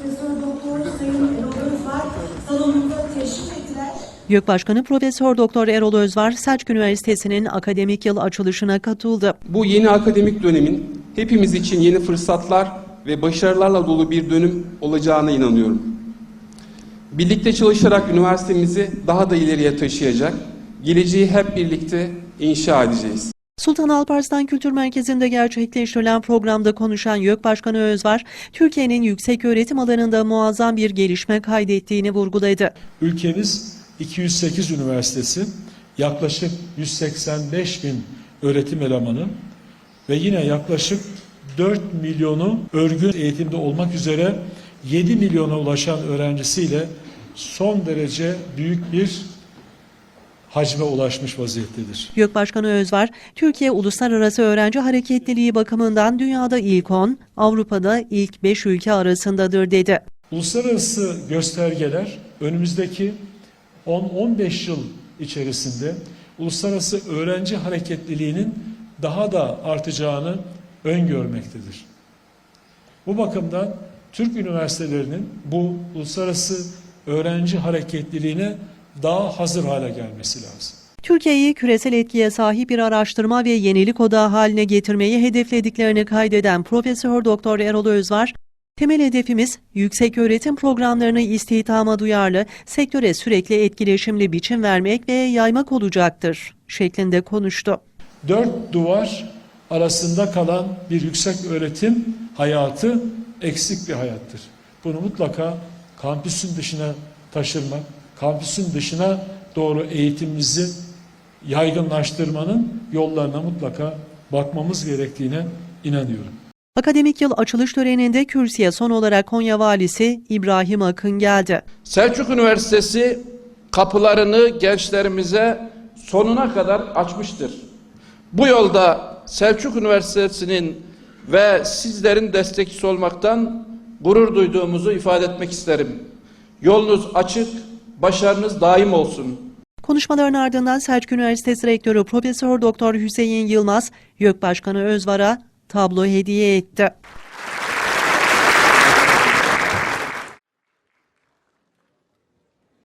Profesör Doktor Sayın Erol Özvar salonumuza teşrif ettiler. YÖK Başkanı Profesör Doktor Erol Özvar, Selçuk Üniversitesi'nin akademik yıl açılışına katıldı. Bu yeni akademik dönemin hepimiz için yeni fırsatlar ve başarılarla dolu bir dönüm olacağına inanıyorum. Birlikte çalışarak üniversitemizi daha da ileriye taşıyacak, geleceği hep birlikte inşa edeceğiz. Sultan Alparslan Kültür Merkezi'nde gerçekleştirilen programda konuşan YÖK Başkanı Özvar, Türkiye'nin yüksek öğretim alanında muazzam bir gelişme kaydettiğini vurguladı. Ülkemiz 208 üniversitesi, yaklaşık 185 bin öğretim elemanı ve yine yaklaşık 4 milyonu örgün eğitimde olmak üzere 7 milyona ulaşan öğrencisiyle son derece büyük bir hacme ulaşmış vaziyettedir. YÖK Başkanı Özvar, Türkiye uluslararası öğrenci hareketliliği bakımından dünyada ilk 10, Avrupa'da ilk 5 ülke arasındadır dedi. Uluslararası göstergeler önümüzdeki 10-15 yıl içerisinde uluslararası öğrenci hareketliliğinin daha da artacağını öngörmektedir. Bu bakımdan Türk üniversitelerinin bu uluslararası öğrenci hareketliliğine daha hazır hale gelmesi lazım. Türkiye'yi küresel etkiye sahip bir araştırma ve yenilik odağı haline getirmeyi hedeflediklerini kaydeden Profesör Doktor Erol Özvar, temel hedefimiz yüksek öğretim programlarını istihdama duyarlı, sektöre sürekli etkileşimli biçim vermek ve yaymak olacaktır şeklinde konuştu. Dört duvar arasında kalan bir yüksek öğretim hayatı eksik bir hayattır. Bunu mutlaka kampüsün dışına taşırmak, kampüsün dışına doğru eğitimimizi yaygınlaştırmanın yollarına mutlaka bakmamız gerektiğine inanıyorum. Akademik yıl açılış töreninde kürsüye son olarak Konya Valisi İbrahim Akın geldi. Selçuk Üniversitesi kapılarını gençlerimize sonuna kadar açmıştır. Bu yolda Selçuk Üniversitesi'nin ve sizlerin destekçisi olmaktan gurur duyduğumuzu ifade etmek isterim. Yolunuz açık, başarınız daim olsun. Konuşmaların ardından Selçuk Üniversitesi Rektörü Profesör Doktor Hüseyin Yılmaz, YÖK Başkanı Özvar'a tablo hediye etti.